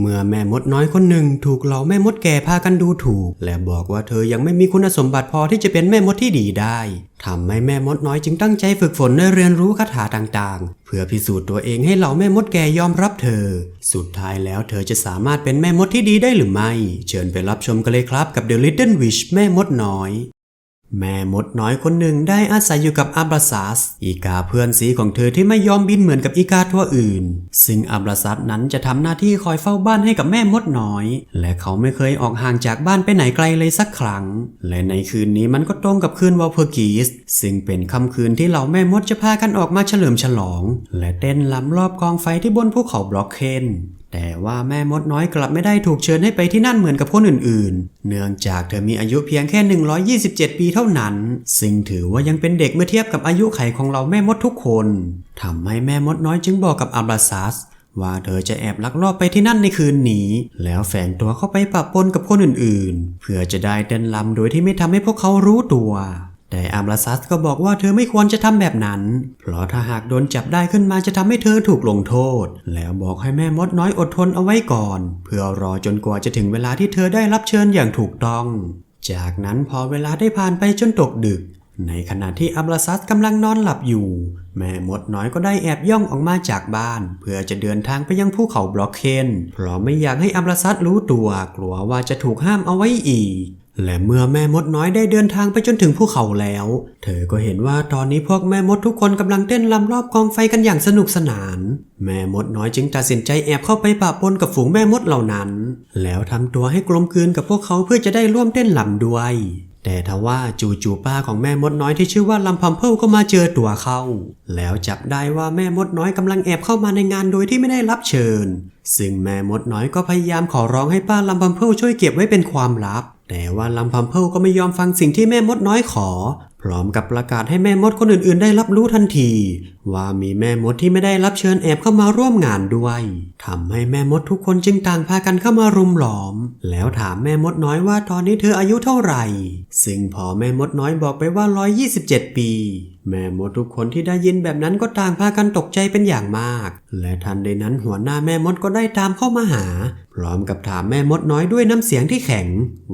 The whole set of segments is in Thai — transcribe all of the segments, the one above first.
เมื่อแม่มดน้อยคนหนึ่งถูกเหล่าแม่มดแก่พากันดูถูก และบอกว่าเธอยังไม่มีคุณสมบัติพอที่จะเป็นแม่มดที่ดีได้ทำให้แม่มดน้อยจึงตั้งใจฝึกฝนและเรียนรู้คาถาต่างๆ เพื่อพิสูจน์ตัวเองให้เหล่าแม่มดแก่ยอมรับเธอ สุดท้ายแล้วเธอจะสามารถเป็นแม่มดที่ดีได้หรือไม่ เชิญไปรับชมกันเลยครับกับ The Little Witch แม่มดน้อย แม่มดน้อยคนหนึ่งได้อาศัยอยู่กับอับราซัสอีกาเพื่อนสีของเธอที่ไม่ยอมบินเหมือนกับอีกาตัวอื่น ซึ่งอับราซัสนั้นจะทำหน้าที่คอยเฝ้าบ้านให้กับแม่มดน้อย และเขาไม่เคยออกห่างจากบ้านไปไหนไกลเลยสักครั้ง และในคืนนี้มันก็ตรงกับคืนวอลเพอร์กีสซึ่งเป็นค่ำคืนที่เหล่าแม่มดจะพากันออกมาเฉลิมฉลอง และเต้นลำรอบกองไฟที่บนภูเขาบล็อกเคนแต่ว่าแม่มดน้อยกลับไม่ได้ถูกเชิญให้ไปที่นั่นเหมือนกับคนอื่นๆ เนื่องจากเธอมีอายุเพียงแค่ 127 ปีเท่านั้น ซึ่งถือว่ายังเป็นเด็กเมื่อเทียบกับอายุไขของเราแม่มดทุกคนทำให้แม่มดน้อยจึงบอกกับอับราซัสว่าเธอจะแอบลักลอบไปที่นั่นในคืนนี้ แล้วแฝงตัวเข้าไปปะปนกับคนอื่นๆ เพื่อจะได้เต้นลำโดยที่ไม่ทำให้พวกเขารู้ตัว แต่อัมราซัสก็บอกว่าเธอไม่ควรจะทำแบบนั้น เพราะถ้าหากโดนจับได้ขึ้นมาจะทำให้เธอถูกลงโทษ แล้วบอกให้แม่มดน้อยอดทนเอาไว้ก่อน เพื่อรอจนกว่าจะถึงเวลาที่เธอได้รับเชิญอย่างถูกต้อง จากนั้นพอเวลาได้ผ่านไปจนตกดึก ในขณะที่อัมราซัสกำลังนอนหลับอยู่ แม่มดน้อยก็ได้แอบย่องออกมาจากบ้าน เพื่อจะเดินทางไปยังภูเขาบล็อกเคนเพราะไม่อยากให้อัมราซัสรู้ตัว กลัวว่าจะถูกห้ามเอาไว้อีก และเมื่อแม่มดน้อยได้เดินทางไปจนถึงภูเขาแล้ว เธอก็เห็นว่าตอนนี้พวกแม่มดทุกคนกำลังเต้นลำรอบกองไฟกันอย่างสนุกสนาน แม่มดน้อยจึงตัดสินใจแอบเข้าไปปะปนกับฝูงแม่มดเหล่านั้น แล้วทำตัวให้กลมกลืนกับพวกเขาเพื่อจะได้ร่วมเต้นลำด้วย แต่ทว่าจู่ๆป้าของแม่มดน้อยที่ชื่อว่าลำพัมเพิลก็มาเจอตัวเขา แล้วจับได้ว่าแม่มดน้อยกำลังแอบเข้ามาในงานโดยที่ไม่ได้รับเชิญ ซึ่งแม่มดน้อยก็พยายามขอร้องให้ป้าลำพัมเพิลช่วยเก็บไว้เป็นความลับ แต่ว่าลำพัมเพิลก็ไม่ยอมฟังสิ่งที่แม่มดน้อยขอ พร้อมกับประกาศให้แม่มดคนอื่นๆ ได้รับรู้ทันที ว่ามีแม่มดที่ไม่ได้รับเชิญแอบเข้ามาร่วมงานด้วยทำให้แม่มดทุกคนจึงต่างพากันเข้ามารุมหลอม แล้วถามแม่มดน้อยว่าตอนนี้เธออายุเท่าไหร่ ซึ่งพอแม่มดน้อยบอกไปว่า 127 ปี แม่มดทุกคนที่ได้ยินแบบนั้นก็ต่างพากันตกใจเป็นอย่างมาก และทันใดนั้นหัวหน้าแม่มดก็ได้ตามเข้ามาหา พร้อมกับถามแม่มดน้อยด้วยน้ำเสียงที่แข็ง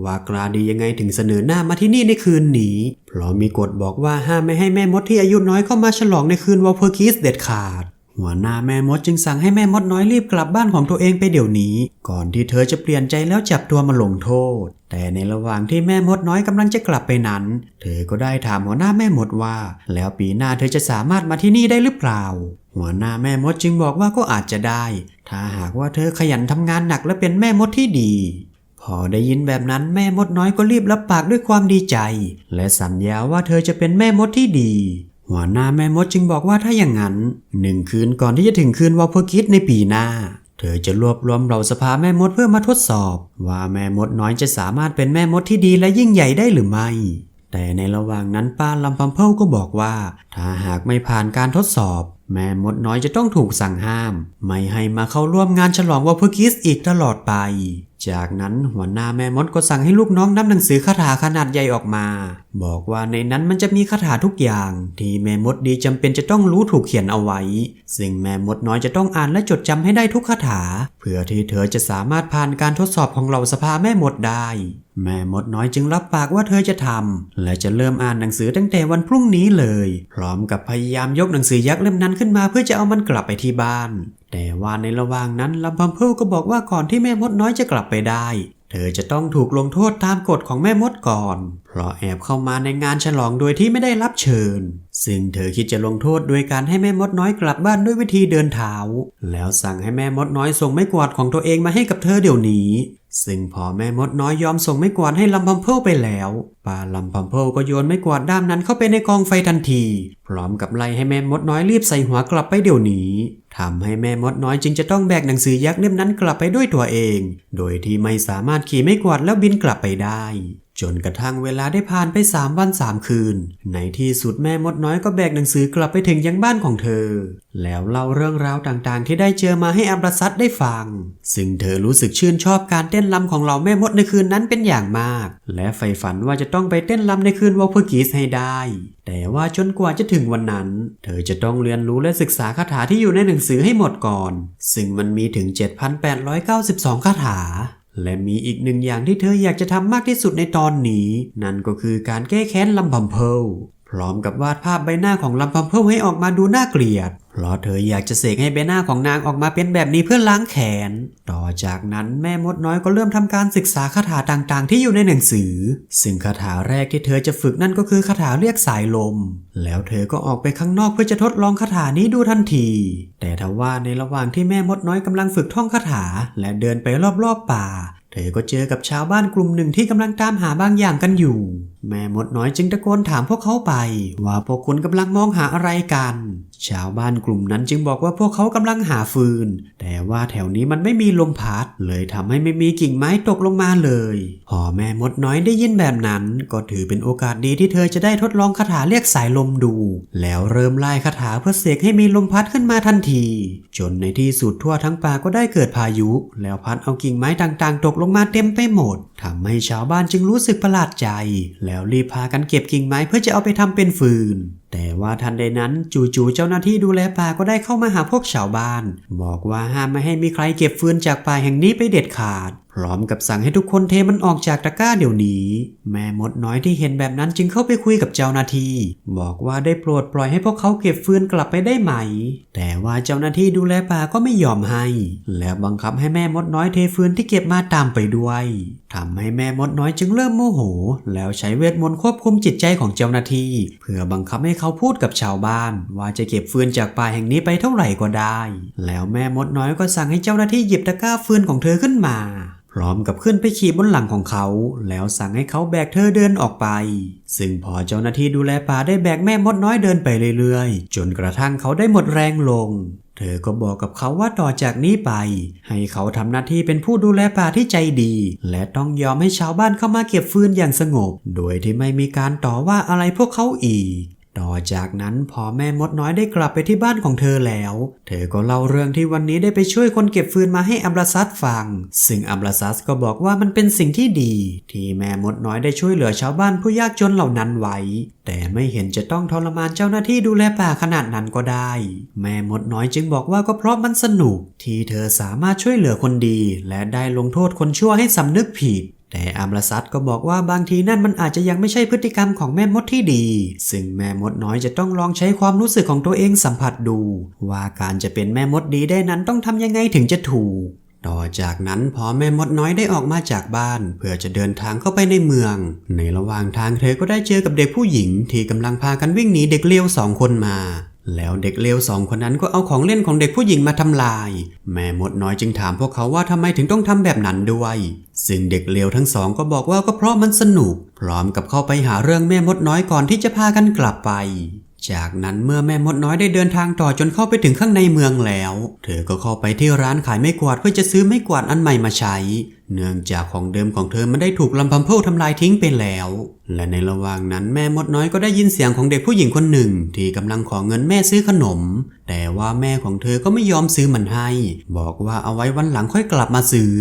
ว่ากลาดียังไงถึงเสนอหน้ามาที่นี่ในคืนนี้ เพราะมีกฎบอกว่าห้ามไม่ให้แม่มดที่อายุน้อยเข้ามาฉลองในคืนวอลเพอร์คิสเด็ดขาด หัวหน้าแม่มดจึงสั่งให้แม่มดน้อยรีบกลับบ้านของตัวเองไปเดี๋ยวนี้ ก่อนที่เธอจะเปลี่ยนใจแล้วจับตัวมาลงโทษ แต่ในระหว่างที่แม่มดน้อยกำลังจะกลับไปนั้น เธอก็ได้ถามหัวหน้าแม่มดว่า แล้วปีหน้าเธอจะสามารถมาที่นี่ได้หรือเปล่า หัวหน้าแม่มดจึงบอกว่าก็อาจจะได้ ถ้าหากว่าเธอขยันทำงานหนักและเป็นแม่มดที่ดีพอได้ยินแบบนั้นแม่มดน้อยก็รีบรับปากด้วยความดีใจ และสัญญาว่าเธอจะเป็นแม่มดที่ดี หัวหน้าแม่มดจึงบอกว่าถ้าอย่างนั้นหนึ่งคืนก่อนที่จะถึงคืนวอลเพอร์คิดในปีหน้า เธอจะรวบรวมเหล่าสภาแม่มดเพื่อมาทดสอบ ว่าแม่มดน้อยจะสามารถเป็นแม่มดที่ดีและยิ่งใหญ่ได้หรือไม่ แต่ในระหว่างนั้นป้าลำพัมเพิลก็บอกว่า ถ้าหากไม่ผ่านการทดสอบ แม่มดน้อยจะต้องถูกสั่งห้าม ไม่ให้มาเข้าร่วมงานฉลองวอลเพอร์คิสอีกตลอดไป จากนั้นหัวหน้าแม่มดก็สั่งให้ลูกน้องนำหนังสือคาถาขนาดใหญ่ออกมา บอกว่าในนั้นมันจะมีคาถาทุกอย่าง ที่แม่มดดีจำเป็นจะต้องรู้ถูกเขียนเอาไว้ ซึ่งแม่มดน้อยจะต้องอ่านและจดจำให้ได้ทุกคาถา เพื่อที่เธอจะสามารถผ่านการทดสอบของเหล่าสภาแม่มดได้ แม่มดน้อยจึงรับปากว่าเธอจะทำและจะเริ่มอ่านหนังสือตั้งแต่วันพรุ่งนี้เลย พร้อมกับพยายามยกหนังสือยักษ์เล่มนั้นขึ้นมาเพื่อจะเอามันกลับไปที่บ้าน แต่ว่าในระหว่างนั้นลำพัมเพิลก็บอกว่าก่อนที่แม่มดน้อยจะกลับไปได้ เธอจะต้องถูกลงโทษตามกฎของแม่มดก่อน เพราะแอบเข้ามาในงานฉลองโดยที่ไม่ได้รับเชิญ ซึ่งเธอคิดจะลงโทษโดยการให้แม่มดน้อยกลับบ้านด้วยวิธีเดินเท้า แล้วสั่งให้แม่มดน้อยส่งไม้กวาดของตัวเองมาให้กับเธอเดี๋ยวนี้ ซึ่งพอแม่มดน้อยยอมส่งไม้กวาดให้ลำพัมเพิลไปแล้วป้าลำพัมเพิลก็โยนไม้กวาดด้ามนั้นเข้าไปในกองไฟทันที พร้อมกับไล่ให้แม่มดน้อยรีบใส่หัวกลับไปเดี๋ยวนี้ทำให้แม่มดน้อยจึงจะต้องแบกหนังสือยักษ์เล่มนั้นกลับไปด้วยตัวเอง โดยที่ไม่สามารถขี่ไม้กวาดแล้วบินกลับไปได้ จนกระทั่งเวลาได้ผ่านไปสามวันสามคืน ในที่สุดแม่มดน้อยก็แบกหนังสือกลับไปถึงยังบ้านของเธอ แล้วเล่าเรื่องราวต่างๆ ที่ได้เจอมาให้อัมรสัตได้ฟัง ซึ่งเธอรู้สึกชื่นชอบการเต้นรำของเหล่าแม่มดในคืนนั้นเป็นอย่างมาก และใฝ่ฝันว่าจะต้องไปเต้นรำในคืนวอลเพอร์กีสให้ได้ แต่ว่าจนกว่าจะถึงวันนั้น เธอจะต้องเรียนรู้และศึกษาคาถาที่อยู่ในหนังสือให้หมดก่อน ซึ่งมันมีถึง 7,892 คาถา และมีอีกหนึ่งอย่างที่เธออยากจะทำมากที่สุดในตอนนี้ นั่นก็คือการแก้แค้นลำพัมเพล พร้อมกับวาดภาพใบหน้าของลำพัมเพลให้ออกมาดูน่าเกลียด เพราะเธออยากจะเสกให้ใบหน้าของนางออกมาเป็นแบบนี้เพื่อล้างแค้นต่อจากนั้นแม่มดน้อยก็เริ่มทำการศึกษาคาถาต่างๆ ที่อยู่ในหนังสือ ซึ่งคาถาแรกที่เธอจะฝึกนั่นก็คือคาถาเรียกสายลม แล้วเธอก็ออกไปข้างนอกเพื่อจะทดลองคาถานี้ดูทันที แต่ทว่าในระหว่างที่แม่มดน้อยกำลังฝึกท่องคาถา และเดินไปรอบๆป่า เธอก็เจอกับชาวบ้านกลุ่มหนึ่งที่กำลังตามหาบางอย่างกันอยู่ แม่มดน้อยจึงตะโกนถามพวกเขาไป ว่าพวกคุณกำลังมองหาอะไรกัน ชาวบ้านกลุ่มนั้นจึงบอกว่าพวกเขากำลังหาฟืน แต่ว่าแถวนี้มันไม่มีลมพัด เลยทำให้ไม่มีกิ่งไม้ตกลงมาเลย พอแม่มดน้อยได้ยินแบบนั้น ก็ถือเป็นโอกาสดีที่เธอจะได้ทดลองคาถาเรียกสายลมดู แล้วเริ่มไล่คาถาเพื่อเสกให้มีลมพัดขึ้นมาทันที จนในที่สุดทั่วทั้งป่าก็ได้เกิดพายุ แล้วพัดเอากิ่งไม้ต่างๆ ตกลงมาเต็มไปหมดทำให้ชาวบ้านจึงรู้สึกประหลาดใจ แล้วรีบพากันเก็บกิ่งไม้เพื่อจะเอาไปทำเป็นฟืน ว่าทันใดนั้นจู่ๆเจ้าหน้าที่ดูแลป่าก็ได้เข้ามาหาพวกชาวบ้าน บอกว่าห้ามไม่ให้มีใครเก็บฟืนจากป่าแห่งนี้ไปเด็ดขาด พร้อมกับสั่งให้ทุกคนเทมันออกจากตะกร้าเดี๋ยวนี้ แม่มดน้อยที่เห็นแบบนั้นจึงเข้าไปคุยกับเจ้าหน้าที่ บอกว่าได้โปรดปล่อยให้พวกเขาเก็บฟืนกลับไปได้ไหม แต่ว่าเจ้าหน้าที่ดูแลป่าก็ไม่ยอมให้ แล้วบังคับให้แม่มดน้อยเทฟืนที่เก็บมาตามไปด้วยทำให้แม่มดน้อยจึงเริ่มโมโห แล้วใช้เวทมนต์ควบคุมจิตใจของเจ้าหน้าที่ เพื่อบังคับให้เขาพูดกับชาวบ้าน ว่าจะเก็บฟืนจากป่าแห่งนี้ไปเท่าไหร่ก็ได้ แล้วแม่มดน้อยก็สั่งให้เจ้าหน้าที่หยิบตะกร้าฟืนของเธอขึ้นมา พร้อมกับขึ้นไปขี่บนหลังของเขา แล้วสั่งให้เขาแบกเธอเดินออกไป ซึ่งพอเจ้าหน้าที่ดูแลป่าได้แบกแม่มดน้อยเดินไปเรื่อยๆ จนกระทั่งเขาได้หมดแรงลง เธอก็บอกกับเขาว่าต่อจากนี้ไป ให้เขาทำหน้าที่เป็นผู้ดูแลป่าที่ใจดี และต้องยอมให้ชาวบ้านเข้ามาเก็บฟืนอย่างสงบ โดยที่ไม่มีการต่อว่าอะไรพวกเขาอีก ต่อจากนั้นพอแม่มดน้อยได้กลับไปที่บ้านของเธอแล้ว เธอก็เล่าเรื่องที่วันนี้ได้ไปช่วยคนเก็บฟืนมาให้อัมราซัสฟัง ซึ่งอัมราซัสก็บอกว่ามันเป็นสิ่งที่ดี ที่แม่มดน้อยได้ช่วยเหลือชาวบ้านผู้ยากจนเหล่านั้นไว้ แต่ไม่เห็นจะต้องทรมานเจ้าหน้าที่ดูแลป่าขนาดนั้นก็ได้ แม่มดน้อยจึงบอกว่าก็เพราะมันสนุก ที่เธอสามารถช่วยเหลือคนดี และได้ลงโทษคนชั่วให้สำนึกผิด แต่อัมรสัตก็บอกว่าบางทีนั่นมันอาจจะยังไม่ใช่พฤติกรรมของแม่มดที่ดี ซึ่งแม่มดน้อยจะต้องลองใช้ความรู้สึกของตัวเองสัมผัสดู ว่าการจะเป็นแม่มดดีได้นั้นต้องทำยังไงถึงจะถูกต่อจากนั้นพอแม่มดน้อยได้ออกมาจากบ้าน เพื่อจะเดินทางเข้าไปในเมือง ในระหว่างทางเธอก็ได้เจอกับเด็กผู้หญิง ที่กำลังพากันวิ่งหนีเด็กเลวสองคนมา แล้วเด็กเลวสองคนนั้นก็เอาของเล่นของเด็กผู้หญิงมาทำลาย แม่มดน้อยจึงถามพวกเขาว่าทำไมถึงต้องทำแบบนั้นด้วย ซึ่งเด็กเลวทั้งสองก็บอกว่าก็เพราะมันสนุก พร้อมกับเข้าไปหาเรื่องแม่มดน้อยก่อนที่จะพากันกลับไป จากนั้นเมื่อแม่มดน้อยได้เดินทางต่อจนเข้าไปถึงข้างในเมืองแล้ว เธอก็เข้าไปที่ร้านขายไม้กวาดเพื่อจะซื้อไม้กวาดอันใหม่มาใช้เนื่องจากของเดิมของเธอมันได้ถูกลำพัมเพลทำลายทิ้งไปแล้ว และในระหว่างนั้นแม่มดน้อยก็ได้ยินเสียงของเด็กผู้หญิงคนหนึ่ง ที่กำลังขอเงินแม่ซื้อขนม แต่ว่าแม่ของเธอก็ไม่ยอมซื้อมันให้ บอกว่าเอาไว้วันหลังค่อยกลับมาซื้อ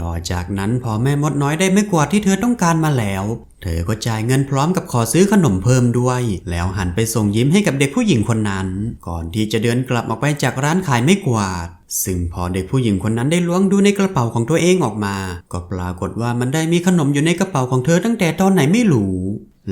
ต่อจากนั้นพอแม่มดน้อยได้ไม้กวาดที่เธอต้องการมาแล้ว เธอก็จ่ายเงินพร้อมกับขอซื้อขนมเพิ่มด้วย แล้วหันไปส่งยิ้มให้กับเด็กผู้หญิงคนนั้น ก่อนที่จะเดินกลับออกไปจากร้านขายไม้กวาด ซึ่งพอเด็กผู้หญิงคนนั้นได้ล้วงดูในกระเป๋าของตัวเองออกมา ก็ปรากฏว่ามันได้มีขนมอยู่ในกระเป๋าของเธอตั้งแต่ตอนไหนไม่รู้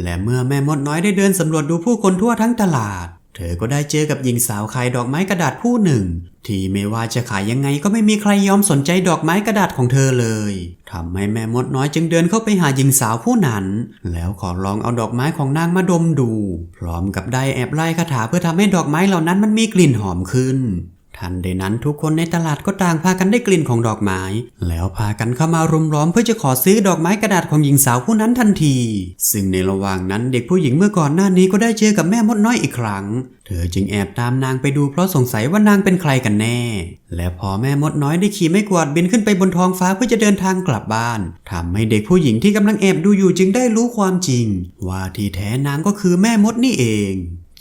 และเมื่อแม่มดน้อยได้เดินสำรวจดูผู้คนทั่วทั้งตลาด เธอก็ได้เจอกับหญิงสาวขายดอกไม้กระดาษผู้หนึ่ง ที่ไม่ว่าจะขายยังไงก็ไม่มีใครยอมสนใจดอกไม้กระดาษของเธอเลยทำให้แม่มดน้อยจึงเดินเข้าไปหาหญิงสาวผู้นั้น แล้วขอลองเอาดอกไม้ของนางมาดมดู พร้อมกับได้แอบไล่คาถาเพื่อทำให้ดอกไม้เหล่านั้นมันมีกลิ่นหอมขึ้น ทันใดนั้นทุกคนในตลาดก็ต่างพากันได้กลิ่นของดอกไม้ แล้วพากันเข้ามารุมล้อมเพื่อจะขอซื้อดอกไม้กระดาษของหญิงสาวผู้นั้นทันที ซึ่งในระหว่างนั้นเด็กผู้หญิงเมื่อก่อนหน้านี้ก็ได้เจอกับแม่มดน้อยอีกครั้ง เธอจึงแอบตามนางไปดูเพราะสงสัยว่านางเป็นใครกันแน่ และพอแม่มดน้อยได้ขี่ไม่กวาดบินขึ้นไปบนท้องฟ้าเพื่อจะเดินทางกลับบ้านทำให้เด็กผู้หญิงที่กำลังแอบดูอยู่จึงได้รู้ความจริง ว่าที่แท้นางก็คือแม่มดนี่เอง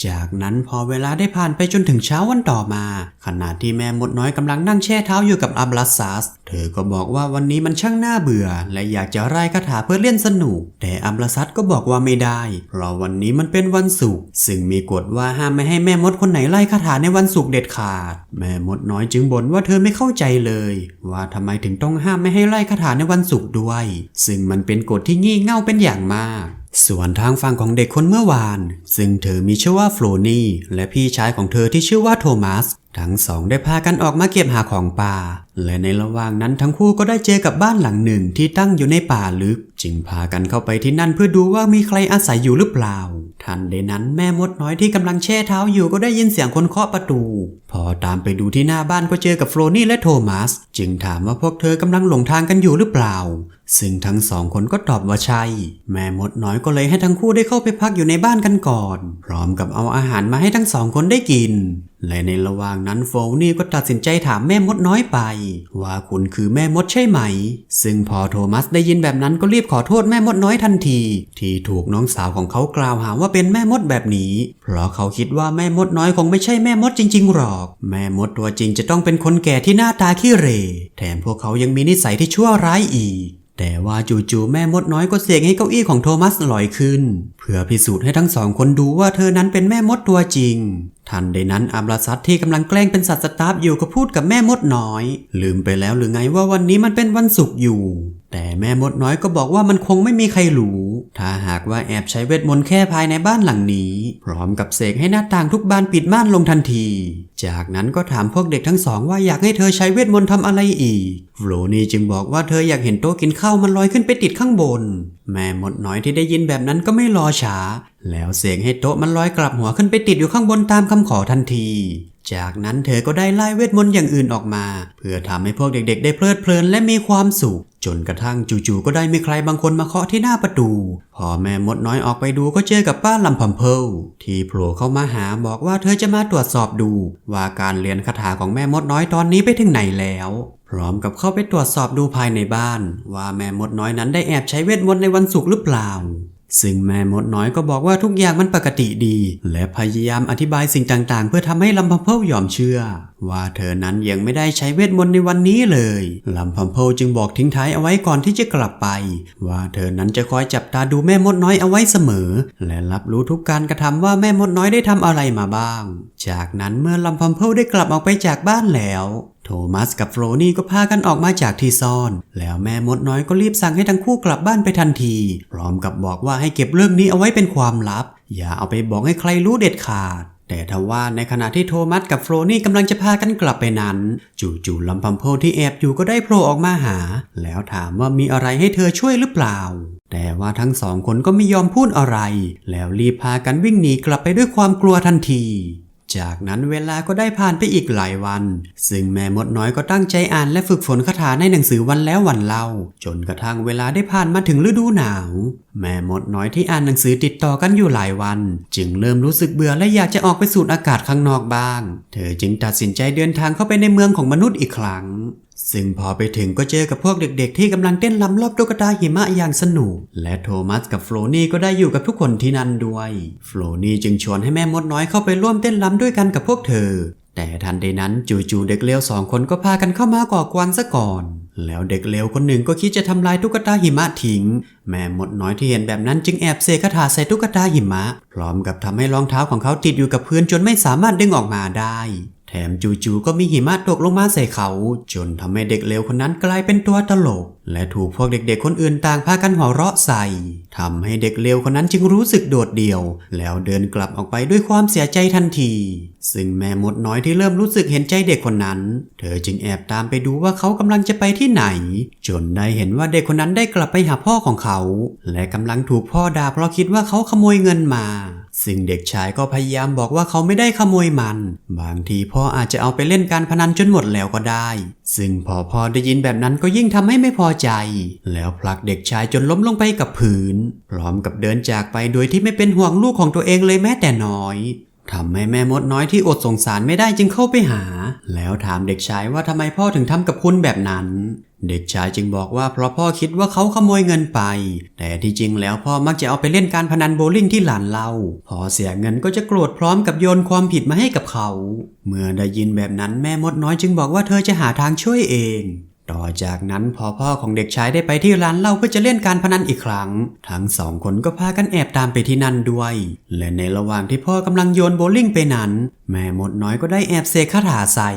จากนั้นพอเวลาได้ผ่านไปจนถึงเช้าวันต่อมา ขณะที่แม่มดน้อยกำลังนั่งแช่เท้าอยู่กับอับลัสซัสเธอก็บอกว่าวันนี้มันช่างน่าเบื่อ และอยากจะไล่คาถาเพื่อเล่นสนุก แต่อับลัสซัสก็บอกว่าไม่ได้เพราะวันนี้มันเป็นวันศุกร์ซึ่งมีกฎว่าห้ามไม่ให้แม่มดคนไหนไล่คาถาในวันศุกร์เด็ดขาด แม่มดน้อยจึงบ่นว่าเธอไม่เข้าใจเลย ว่าทำไมถึงต้องห้ามไม่ให้ไล่คาถาในวันศุกร์ด้วย ซึ่งมันเป็นกฎที่งี่เง่าเป็นอย่างมาก ส่วนทางฝั่งของเด็กคนเมื่อวาน ซึ่งเธอมีชื่อว่าฟลูนี่และพี่ชายของเธอที่ชื่อว่าโทมัส ทั้งสองได้พากันออกมาเก็บหาของป่า และในระหว่างนั้นทั้งคู่ก็ได้เจอกับบ้านหลังหนึ่งที่ตั้งอยู่ในป่าลึก จึงพากันเข้าไปที่นั่นเพื่อดูว่ามีใครอาศัยอยู่หรือเปล่า ทันใดนั้นแม่มดน้อยที่กำลังแช่เท้าอยู่ก็ได้ยินเสียงคนเคาะประตู พอตามไปดูที่หน้าบ้านก็เจอกับโฟลนี่และโทมัส จึงถามว่าพวกเธอกำลังหลงทางกันอยู่หรือเปล่า ซึ่งทั้งสองคนก็ตอบว่าใช่ แม่มดน้อยก็เลยให้ทั้งคู่ได้เข้าไปพักอยู่ในบ้านกันก่อน พร้อมกับเอาอาหารมาให้ทั้งสองคนได้กิน และในระหว่างนั้นโฟลนี่ก็ตัดสินใจถามแม่มดน้อยไปว่าคุณคือแม่มดใช่ไหม ซึ่งพอโทมัสได้ยินแบบนั้นก็รีบขอโทษแม่มดน้อยทันที ที่ถูกน้องสาวของเขากล่าวหาว่าเป็นแม่มดแบบนี้ เพราะเขาคิดว่าแม่มดน้อยคงไม่ใช่แม่มดจริง ๆ หรอก แม่มดตัวจริงจะต้องเป็นคนแก่ที่หน้าตาขี้เหร่แถมพวกเขายังมีนิสัยที่ชั่วร้ายอีกแต่ว่าจู่ๆแม่มดน้อยก็เสกให้เก้าอี้ของโทมัสลอยขึ้น เพื่อพิสูจน์ให้ทั้งสองคนดูว่าเธอนั้นเป็นแม่มดตัวจริง ทันใดนั้นอับราซัตที่กำลังแกล้งเป็นสัตว์สตาฟอยู่ก็พูดกับแม่มดน้อย ลืมไปแล้วหรือไงว่าวันนี้มันเป็นวันศุกร์อยู่ แต่แม่มดน้อยก็บอกว่ามันคงไม่มีใครรู้ ถ้าหากว่าแอบใช้เวทมนต์แค่ภายในบ้านหลังนี้ พร้อมกับเสกให้หน้าต่างทุกบานปิดม่านลงทันที จากนั้นก็ถามพวกเด็กทั้งสองว่าอยากให้เธอใช้เวทมนต์ทำอะไรอีกโฟลนี่จึงบอกว่าเธออยากเห็นโต๊ะกินข้าวมันลอยขึ้นไปติดข้างบนแม่มดน้อยที่ได้ยินแบบนั้นก็ไม่รอช้า แล้วเสียงให้โต๊ะมันลอยกลับหัวขึ้นไปติดอยู่ข้างบนตามคำขอทันที จากนั้นเธอก็ได้ไล่เวทมนต์อย่างอื่นออกมา เพื่อทำให้พวกเด็กๆ ได้เพลิดเพลินและมีความสุข จนกระทั่งจู่ๆก็ได้มีใครบางคนมาเคาะที่หน้าประตู พอแม่มดน้อยออกไปดูก็เจอกับป้าลำพัมเพลที่โผล่เข้ามาหาบอกว่าเธอจะมาตรวจสอบดู ว่าการเรียนคาถาของแม่มดน้อยตอนนี้ไปถึงไหนแล้วพร้อมกับเข้าไปตรวจสอบดูภายในบ้าน ว่าแม่มดน้อยนั้นได้แอบใช้เวทมนต์ในวันศุกร์หรือเปล่า ซึ่งแม่มดน้อยก็บอกว่าทุกอย่างมันปกติดี และพยายามอธิบายสิ่งต่างๆ เพื่อทำให้ลำพัมเพลยอมเชื่อ ว่าเธอนั้นยังไม่ได้ใช้เวทมนต์ในวันนี้เลยลำพัมเพลจึงบอกทิ้งท้ายเอาไว้ก่อนที่จะกลับไป ว่าเธอนั้นจะคอยจับตาดูแม่มดน้อยเอาไว้เสมอ และรับรู้ทุกการกระทำว่าแม่มดน้อยได้ทำอะไรมาบ้าง จากนั้นเมื่อลำพัมเพลได้กลับออกไปจากบ้านแล้ว โทมัสกับโฟลนี่ก็พากันออกมาจากที่ซ่อน แล้วแม่มดน้อยก็รีบสั่งให้ทั้งคู่กลับบ้านไปทันที พร้อมกับบอกว่าให้เก็บเรื่องนี้เอาไว้เป็นความลับ อย่าเอาไปบอกให้ใครรู้เด็ดขาด แต่ทว่าในขณะที่โทมัสกับโฟลนี่กำลังจะพากันกลับไปนั้น จู่ๆลำพัมโพที่แอบอยู่ก็ได้โผล่ออกมาหา แล้วถามว่ามีอะไรให้เธอช่วยหรือเปล่า แต่ว่าทั้งสองคนก็ไม่ยอมพูดอะไร แล้วรีบพากันวิ่งหนีกลับไปด้วยความกลัวทันที จากนั้นเวลาก็ได้ผ่านไปอีกหลายวัน ซึ่งแม่มดน้อยก็ตั้งใจอ่านและฝึกฝนคาถาในหนังสือวันแล้ววันเล่า จนกระทั่งเวลาได้ผ่านมาถึงฤดูหนาว แม่มดน้อยที่อ่านหนังสือติดต่อกันอยู่หลายวัน จึงเริ่มรู้สึกเบื่อและอยากจะออกไปสูดอากาศข้างนอกบ้าง เธอจึงตัดสินใจเดินทางเข้าไปในเมืองของมนุษย์อีกครั้ง ซึ่งพอไปถึงก็เจอกับพวกเด็กๆ ที่กำลังเต้นรำรอบตุ๊กตาหิมะอย่างสนุก และโทมัสกับโฟลนี่ก็ได้อยู่กับทุกคนที่นั่นด้วย โฟลนี่จึงชวนให้แม่มดน้อยเข้าไปร่วมเต้นรำด้วยกันกับพวกเธอ แต่ทันใดนั้นจู่ๆเด็กเลวสองคนก็พากันเข้ามาก่อกวนซะก่อน แล้วเด็กเลวคนหนึ่งก็คิดจะทำลายตุ๊กตาหิมะทิ้ง แม่มดน้อยที่เห็นแบบนั้นจึงแอบเสกคาถาใส่ตุ๊กตาหิมะ พร้อมกับทำให้รองเท้าของเขาติดอยู่กับพื้นจนไม่สามารถดึงออกมาได้ มจู่ๆก็มีหิมะตกลงมาใส่เขา จนทำให้เด็กเลวคนนั้นกลายเป็นตัวตลก และถูกพวกเด็กๆคนอื่นต่างพากันหัวเราะใส่ทำให้เด็กเลวคนนั้นจึงรู้สึกโดดเดี่ยว แล้วเดินกลับออกไปด้วยความเสียใจทันที ซึ่งแม่มดน้อยที่เริ่มรู้สึกเห็นใจเด็กคนนั้น เธอจึงแอบตามไปดูว่าเขากำลังจะไปที่ไหน จนได้เห็นว่าเด็กคนนั้นได้กลับไปหาพ่อของเขา และกำลังถูกพ่อด่าเพราะคิดว่าเขาขโมยเงินมา ซึ่งเด็กชายก็พยายามบอกว่าเขาไม่ได้ขโมยมัน บางทีพ่ออาจจะเอาไปเล่นการพนันจนหมดแล้วก็ได้ ซึ่งพอพ่อได้ยินแบบนั้นก็ยิ่งทำให้ไม่พอใจ แล้วผลักเด็กชายจนล้มลงไปกับพื้น พร้อมกับเดินจากไปโดยที่ไม่เป็นห่วงลูกของตัวเองเลยแม้แต่น้อย ทำให้แม่มดน้อยที่อดสงสารไม่ได้จึงเข้าไปหา แล้วถามเด็กชายว่าทำไมพ่อถึงทำกับคุณแบบนั้น เด็กชายจึงบอกว่าเพราะพ่อคิดว่าเขาขโมยเงินไป แต่ที่จริงแล้วพ่อมักจะเอาไปเล่นการพนันโบว์ลิ่งที่หลานเล่าพอเสียเงินก็จะโกรธพร้อมกับโยนความผิดมาให้กับเขา เมื่อได้ยินแบบนั้นแม่มดน้อยจึงบอกว่าเธอจะหาทางช่วยเอง ต่อจากนั้นพอพ่อของเด็กชายได้ไปที่ร้านเหล้าเพื่อจะเล่นการพนันอีกครั้ง ทั้งสองคนก็พากันแอบตามไปที่นั่นด้วย และในระหว่างที่พ่อกำลังโยนโบลิ่งไปนั้น แม่มดน้อยก็ได้แอบเสกคาถาใส่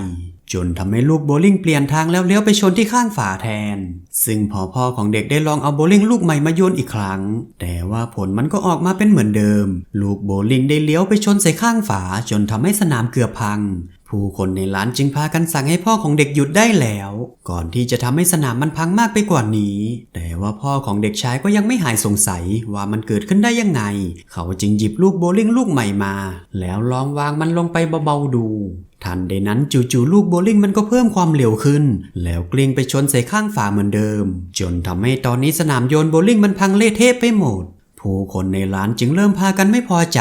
จนทำให้ลูกโบลิ่งเปลี่ยนทางแล้วเลี้ยวไปชนที่ข้างฝาแทน ซึ่งพอพ่อของเด็กได้ลองเอาโบลิ่งลูกใหม่มาโยนอีกครั้ง แต่ว่าผลมันก็ออกมาเป็นเหมือนเดิม ลูกโบลิ่งได้เลี้ยวไปชนใส่ข้างฝาจนทำให้สนามเกือบพัง ผู้คนในร้านจึงพากันสั่งให้พ่อของเด็กหยุดได้แล้ว ก่อนที่จะทำให้สนามมันพังมากไปกว่านี้ แต่ว่าพ่อของเด็กชายก็ยังไม่หายสงสัยว่ามันเกิดขึ้นได้ยังไง เขาจึงหยิบลูกโบลิ่งลูกใหม่มา แล้วลองวางมันลงไปเบาๆดูทันใดนั้นจู่ๆลูกโบลิ่งมันก็เพิ่มความเร็วขึ้น แล้วกลิ้งไปชนใส่ข้างฝาเหมือนเดิม จนทำให้ตอนนี้สนามโยนโบลิ่งมันพังเละเทะไปหมด ผู้คนในร้านจึงเริ่มพากันไม่พอใจ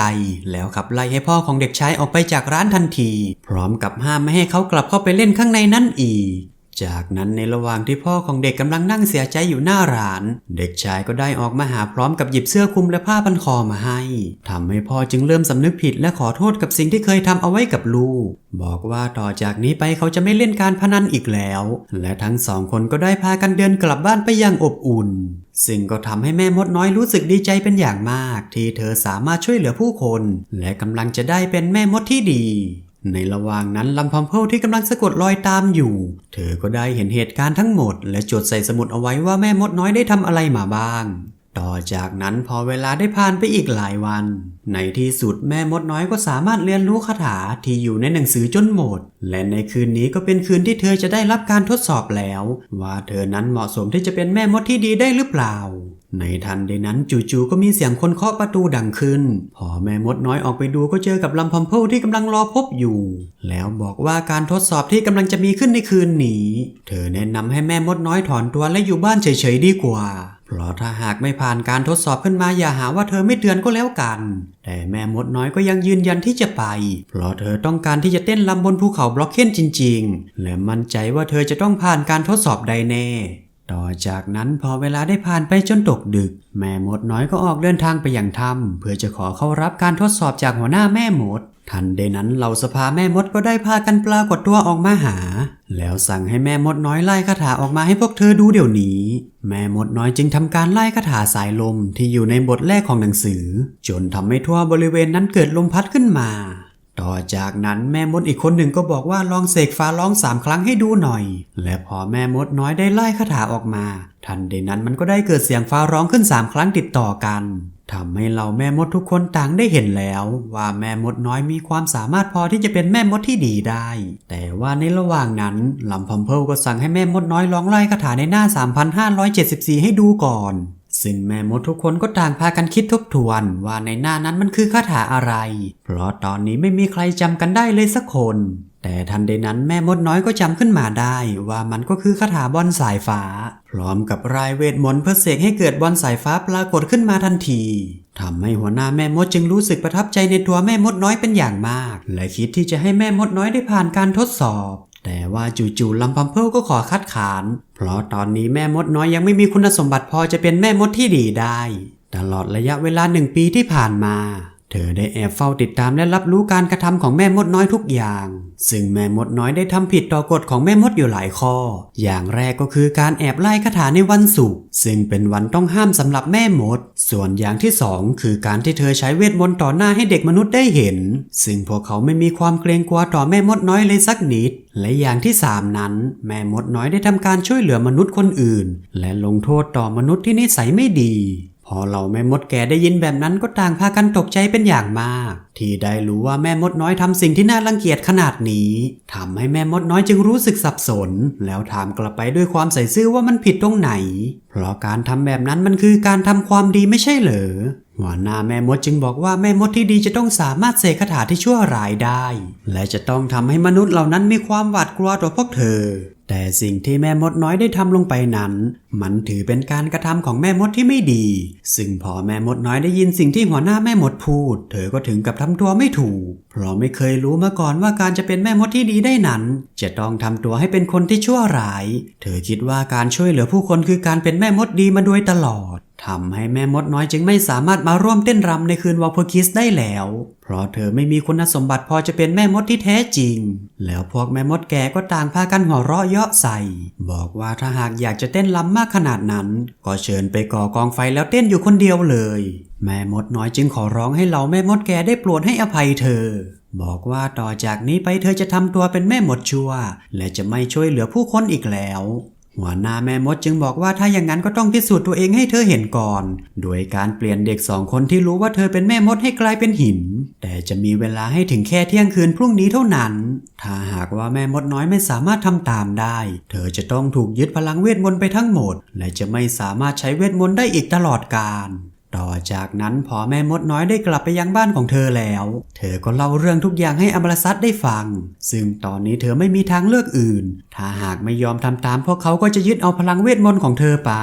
แล้วขับไล่ให้พ่อของเด็กชายออกไปจากร้านทันที พร้อมกับห้ามไม่ให้เขากลับเข้าไปเล่นข้างในนั่นอีก จากนั้นในระหว่างที่พ่อของเด็กกำลังนั่งเสียใจอยู่หน้าร้าน เด็กชายก็ได้ออกมาหาพร้อมกับหยิบเสื้อคลุมและผ้าพันคอมาให้ทำให้พ่อจึงเริ่มสำนึกผิดและขอโทษกับสิ่งที่เคยทำเอาไว้กับลูก บอกว่าต่อจากนี้ไปเขาจะไม่เล่นการพนันอีกแล้ว และทั้งสองคนก็ได้พากันเดินกลับบ้านไปอย่างอบอุ่นซึ่งก็ทำให้แม่มดน้อยรู้สึกดีใจเป็นอย่างมาก ที่เธอสามารถช่วยเหลือผู้คน และกำลังจะได้เป็นแม่มดที่ดี ในระหว่างนั้นลำพอมเพลที่กำลังสะกดรอยตามอยู่ เธอก็ได้เห็นเหตุการณ์ทั้งหมด และจดใส่สมุดเอาไว้ว่าแม่มดน้อยได้ทำอะไรมาบ้าง ต่อจากนั้นพอเวลาได้ผ่านไปอีกหลายวัน ในที่สุดแม่มดน้อยก็สามารถเรียนรู้คาถาที่อยู่ในหนังสือจนหมด และในคืนนี้ก็เป็นคืนที่เธอจะได้รับการทดสอบแล้ว ว่าเธอนั้นเหมาะสมที่จะเป็นแม่มดที่ดีได้หรือเปล่า ในทันใดนั้นจู่ๆก็มีเสียงคนเคาะประตูดังขึ้น พอแม่มดน้อยออกไปดูก็เจอกับลำพัมเพลที่กำลังรอพบอยู่ แล้วบอกว่าการทดสอบที่กำลังจะมีขึ้นในคืนนี้ เธอแนะนำให้แม่มดน้อยถอนตัวและอยู่บ้านเฉยๆดีกว่า เพราะถ้าหากไม่ผ่านการทดสอบขึ้นมาอย่าหาว่าเธอไม่เตือนก็แล้วกัน แต่แม่มดน้อยก็ยังยืนยันที่จะไป เพราะเธอต้องการที่จะเต้นลำบนภูเขาบล็อกเคนจริง ๆ และมั่นใจว่าเธอจะต้องผ่านการทดสอบได้แน่ ต่อจากนั้นพอเวลาได้ผ่านไปจนตกดึก แม่มดน้อยก็ออกเดินทางไปอย่างถ้ำเพื่อจะขอเข้ารับการทดสอบจากหัวหน้าแม่มด ทันใดนั้นเหล่าสภาแม่มดก็ได้พากันปรากฏตัวออกมาหา แล้วสั่งให้แม่มดน้อยไล่คาถาออกมาให้พวกเธอดูเดี๋ยวนี้ แม่มดน้อยจึงทำการไล่คาถาสายลมที่อยู่ในบทแรกของหนังสือ จนทำให้ทั่วบริเวณนั้นเกิดลมพัดขึ้นมา ต่อจากนั้นแม่มดอีกคนหนึ่งก็บอกว่าลองเสกฟ้าร้องสามครั้งให้ดูหน่อย และพอแม่มดน้อยได้ไล่คาถาออกมา ทันใดนั้นมันก็ได้เกิดเสียงฟ้าร้องขึ้นสามครั้งติดต่อกัน ทำให้เราแม่มดทุกคนต่างได้เห็นแล้วว่าแม่มดน้อยมีความสามารถพอที่จะเป็นแม่มดที่ดีได้ แต่ว่าในระหว่างนั้นลำพัมเพลก็สั่งให้แม่มดน้อยร้องไล่คาถาในหน้า 3574 ให้ดูก่อน ซึ่งแม่มดทุกคนก็ต่างพากันคิดทบทวนว่าในหน้านั้นมันคือคาถาอะไร เพราะตอนนี้ไม่มีใครจำกันได้เลยสักคน แต่ทันใดนั้นแม่มดน้อยก็จำขึ้นมาได้ว่ามันก็คือคาถาบอลสายฟ้า พร้อมกับรายเวทมนต์เพื่อเสกให้เกิดบอลสายฟ้าปรากฏขึ้นมาทันทีทำให้หัวหน้าแม่มดจึงรู้สึกประทับใจในตัวแม่มดน้อยเป็นอย่างมาก และคิดที่จะให้แม่มดน้อยได้ผ่านการทดสอบ แต่ว่าจู่ๆลำพัมเพลก็ขอคัดขาน เพราะตอนนี้แม่มดน้อยยังไม่มีคุณสมบัติพอจะเป็นแม่มดที่ดีได้ ตลอดระยะเวลาหนึ่งปีที่ผ่านมา เธอได้แอบเฝ้าติดตามและรับรู้การกระทำของแม่มดน้อยทุกอย่าง ซึ่งแม่มดน้อยได้ทำผิดต่อกฎของแม่มดอยู่หลายข้อ อย่างแรกก็คือการแอบไล่คาถาในวันศุกร์ซึ่งเป็นวันต้องห้ามสำหรับแม่มด ส่วนอย่างที่สองคือการที่เธอใช้เวทมนต์ต่อหน้าให้เด็กมนุษย์ได้เห็น ซึ่งพวกเขาไม่มีความเกรงกลัวต่อแม่มดน้อยเลยสักนิด และอย่างที่สามนั้น แม่มดน้อยได้ทำการช่วยเหลือมนุษย์คนอื่น และลงโทษต่อมนุษย์ที่นิสัยไม่ดี พอเราแม่มดแก่ได้ยินแบบนั้นก็ต่างพากันตกใจเป็นอย่างมาก ที่ได้รู้ว่าแม่มดน้อยทำสิ่งที่น่ารังเกียจขนาดนี้ทำให้แม่มดน้อยจึงรู้สึกสับสน แล้วถามกลับไปด้วยความใส่ซื่อว่ามันผิดตรงไหน เพราะการทำแบบนั้นมันคือการทำความดีไม่ใช่เหรอหัวหน้าแม่มดจึงบอกว่าแม่มดที่ดีจะต้องสามารถเสกคาถาที่ชั่วร้ายได้ และจะต้องทำให้มนุษย์เหล่านั้นมีความหวาดกลัวต่อพวกเธอ แต่สิ่งที่แม่มดน้อยได้ทำลงไปนั้น มันถือเป็นการกระทำของแม่มดที่ไม่ดี ซึ่งพอแม่มดน้อยได้ยินสิ่งที่หัวหน้าแม่มดพูด เธอก็ถึงกับทำตัวไม่ถูก เพราะไม่เคยรู้มาก่อนว่าการจะเป็นแม่มดที่ดีได้นั้น จะต้องทำตัวให้เป็นคนที่ชั่วร้าย เธอคิดว่าการช่วยเหลือผู้คนคือการเป็นแม่มดดีมาโดยตลอด ทำให้แม่มดน้อยจึงไม่สามารถมาร่วมเต้นรำในคืนวอลพอคิสได้แล้ว เพราะเธอไม่มีคุณสมบัติพอจะเป็นแม่มดที่แท้จริง แล้วพวกแม่มดแก่ก็ต่างพากันหัวเราะเยาะใส่ บอกว่าถ้าหากอยากจะเต้นรำมากขนาดนั้น ก็เชิญไปก่อกองไฟแล้วเต้นอยู่คนเดียวเลย แม่มดน้อยจึงขอร้องให้เหล่าแม่มดแก่ได้โปรดให้อภัยเธอบอกว่าต่อจากนี้ไปเธอจะทำตัวเป็นแม่มดชัวและจะไม่ช่วยเหลือผู้คนอีกแล้ว หัวหน้าแม่มดจึงบอกว่าถ้าอย่างนั้นก็ต้องพิสูจน์ตัวเองให้เธอเห็นก่อน โดยการเปลี่ยนเด็กสองคนที่รู้ว่าเธอเป็นแม่มดให้กลายเป็นหิน แต่จะมีเวลาให้ถึงแค่เที่ยงคืนพรุ่งนี้เท่านั้น ถ้าหากว่าแม่มดน้อยไม่สามารถทำตามได้ เธอจะต้องถูกยึดพลังเวทมนต์ไปทั้งหมด และจะไม่สามารถใช้เวทมนต์ได้อีกตลอดกาล ต่อจากนั้นพอแม่มดน้อยได้กลับไปยังบ้านของเธอแล้ว เธอก็เล่าเรื่องทุกอย่างให้อมรซัตได้ฟัง ซึ่งตอนนี้เธอไม่มีทางเลือกอื่น ถ้าหากไม่ยอมทำตามพวกเขาก็จะยึดเอาพลังเวทมนต์ของเธอไป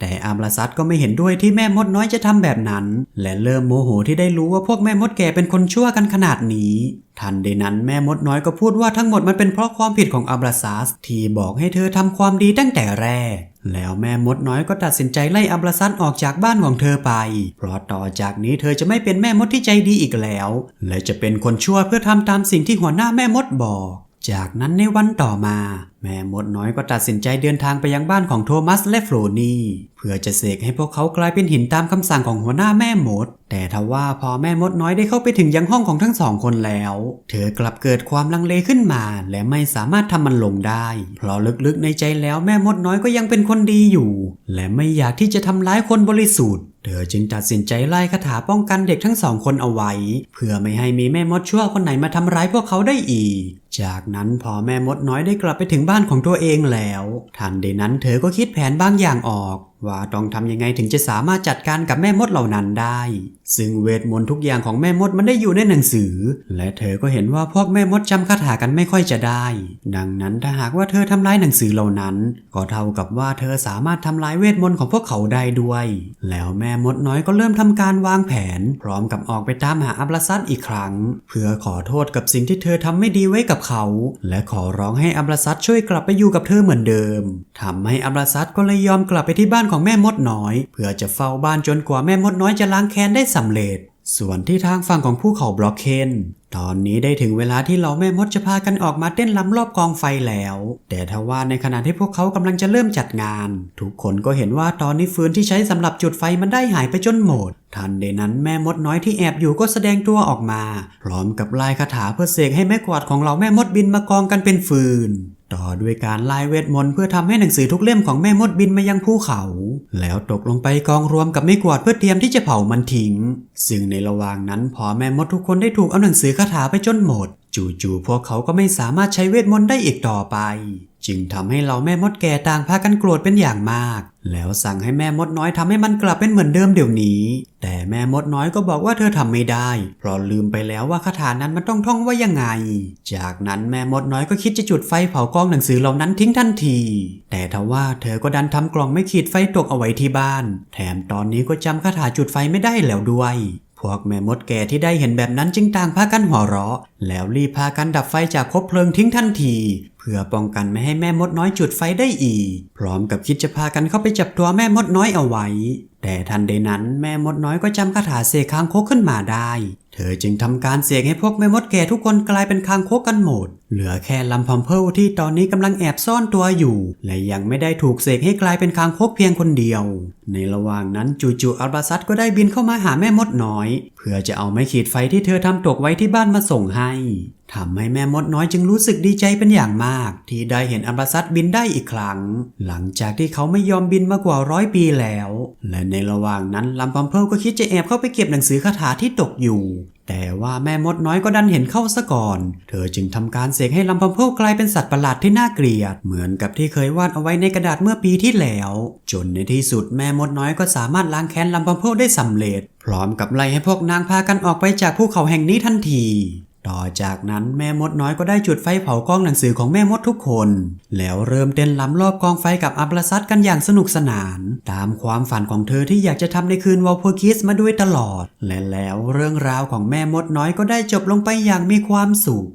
แต่อามรซัตก็ไม่เห็นด้วยที่แม่มดน้อยจะทำแบบนั้น และเริ่มโมโหที่ได้รู้ว่าพวกแม่มดแก่เป็นคนชั่วกันขนาดนี้ ทันใดนั้นแม่มดน้อยก็พูดว่าทั้งหมดมันเป็นเพราะความผิดของอับราซัสที่บอกให้เธอทำความดีตั้งแต่แรก แล้วแม่มดน้อยก็ตัดสินใจไล่อับราซัสออกจากบ้านของเธอไป เพราะต่อจากนี้เธอจะไม่เป็นแม่มดที่ใจดีอีกแล้ว และจะเป็นคนชั่วเพื่อทำตามสิ่งที่หัวหน้าแม่มดบอก จากนั้นในวันต่อมา แม่มดน้อยก็ตัดสินใจเดินทางไปยังบ้านของโทมัสและโฟลนี่เพื่อจะเสกให้พวกเขากลายเป็นหินตามคำสั่งของหัวหน้าแม่มด แต่ทว่าพอแม่มดน้อยได้เข้าไปถึงยังห้องของทั้งสองคนแล้ว เธอกลับเกิดความลังเลขึ้นมา และไม่สามารถทำมันลงได้ เพราะลึกๆในใจแล้วแม่มดน้อยก็ยังเป็นคนดีอยู่ และไม่อยากที่จะทำร้ายคนบริสุทธิ์เธอจึงตัดสินใจไล่คาถาป้องกันเด็กทั้งสองคนเอาไว้ เพื่อไม่ให้มีแม่มดชั่วคนไหนมาทำร้ายพวกเขาได้อีก จากนั้นพอแม่มดน้อยได้กลับไปถึงบ้านของตัวเองแล้ว ทันใดนั้นเธอก็คิดแผนบางอย่างออกว่าต้องทำยังไงถึงจะสามารถจัดการกับแม่มดเหล่านั้นได้ ซึ่งเวทมนต์ทุกอย่างของแม่มดมันได้อยู่ในหนังสือ และเธอก็เห็นว่าพวกแม่มดจำคาถากันไม่ค่อยจะได้ ดังนั้นถ้าหากว่าเธอทำลายหนังสือเหล่านั้น ก็เท่ากับว่าเธอสามารถทำลายเวทมนต์ของพวกเขาได้ด้วย แล้วแม่มดน้อยก็เริ่มทำการวางแผน พร้อมกับออกไปตามหาอับราซัสอีกครั้ง เพื่อขอโทษกับสิ่งที่เธอทำไม่ดีไว้กับเขา และขอร้องให้อับราซัสช่วยกลับไปอยู่กับเธอเหมือนเดิมทำให้อับราซัสก็เลยยอมกลับไปที่บ้านของของแม่มดน้อย เพื่อจะเฝ้าบ้านจนกว่าแม่มดน้อยจะล้างแค้นได้สำเร็จ ส่วนที่ทางฝั่งของภูเขาบล็อกเคนตอนนี้ได้ถึงเวลาที่เหล่าแม่มดจะพากันออกมาเต้นล้ำรอบกองไฟแล้ว แต่ทว่าในขณะที่พวกเขากำลังจะเริ่มจัดงาน ทุกคนก็เห็นว่าตอนนี้ฟืนที่ใช้สำหรับจุดไฟมันได้หายไปจนหมด ทันใดนั้นแม่มดน้อยที่แอบอยู่ก็แสดงตัวออกมา พร้อมกับลายคาถาเพื่อเสกให้แม่กวาดของเราแม่มดบินมากองกันเป็นฟืน ต่อด้วยการไล่เวทมนต์เพื่อทำให้หนังสือทุกเล่มของแม่มดบินมายังภูเขา แล้วตกลงไปกองรวมกับไม่กวาดเพื่อเตรียมที่จะเผามันทิ้ง ซึ่งในระหว่างนั้นพอแม่มดทุกคนได้ถูกเอาหนังสือคาถาไปจนหมด จู่ๆพวกเขาก็ไม่สามารถใช้เวทมนต์ได้อีกต่อไป จึงทำให้เราแม่มดแก่ต่างพากันโกรธเป็นอย่างมาก แล้วสั่งให้แม่มดน้อยทำให้มันกลับเป็นเหมือนเดิมเดี๋ยวนี้ แต่แม่มดน้อยก็บอกว่าเธอทำไม่ได้ เพราะลืมไปแล้วว่าคาถานั้นมันต้องท่องว่ายังไง จากนั้นแม่มดน้อยก็คิดจะจุดไฟเผากองหนังสือเหล่านั้นทิ้งทันที แต่ทว่าเธอก็ดันทำกล่องไม่ขีดไฟตกเอาไว้ที่บ้าน แถมตอนนี้ก็จำคาถาจุดไฟไม่ได้แล้วด้วยพวกแม่มดแก่ที่ได้เห็นแบบนั้นจึงต่างพากันหัวเราะ แล้วรีบพากันดับไฟจากคบเพลิงทิ้งทันที พื่อป้องกันไม่ให้แม่มดน้อยจุดไฟได้อีก พร้อมกับคิดจะพากันเข้าไปจับตัวแม่มดน้อยเอาไว้ แต่ทันใดนั้นแม่มดน้อยก็จำคาถาเสกคางคกขึ้นมาได้ เธอจึงทำการเสกให้พวกแม่มดแก่ทุกคนกลายเป็นคางคกกันหมด เหลือแค่ลำพอมเพลที่ตอนนี้กำลังแอบซ่อนตัวอยู่ และยังไม่ได้ถูกเสกให้กลายเป็นคางคกเพียงคนเดียว ในระหว่างนั้นจู่ๆอัลบาซัสก็ได้บินเข้ามาหาแม่มดน้อย เพื่อจะเอาไม้ขีดไฟที่เธอทำตกไว้ที่บ้านมาส่งให้ทำให้แม่มดน้อยจึงรู้สึกดีใจเป็นอย่างมาก ที่ได้เห็นอัมบาซัดบินได้อีกครั้ง หลังจากที่เขาไม่ยอมบินมากว่าร้อยปีแล้ว และในระหว่างนั้นลำพัมเพลก็คิดจะแอบเข้าไปเก็บหนังสือคาถาที่ตกอยู่ แต่ว่าแม่มดน้อยก็ดันเห็นเข้าซะก่อน เธอจึงทำการเสกให้ลำพัมเพลกลายเป็นสัตว์ประหลาดที่น่าเกลียด เหมือนกับที่เคยวาดเอาไว้ในกระดาษเมื่อปีที่แล้ว จนในที่สุดแม่มดน้อยก็สามารถล้างแค้นลำพัมเพลได้สำเร็จ พร้อมกับไล่ให้พวกนางพากันออกไปจากภูเขาแห่งนี้ทันที ต่อจากนั้นแม่มดน้อยก็ได้จุดไฟเผากองหนังสือของแม่มดทุกคน แล้วเริ่มเต้นล้ำรอบกองไฟกับอัปลซัดกันอย่างสนุกสนาน ตามความฝันของเธอที่อยากจะทำในคืนวอลพูคิสมาด้วยตลอด และแล้วเรื่องราวของแม่มดน้อยก็ได้จบลงไปอย่างมีความสุข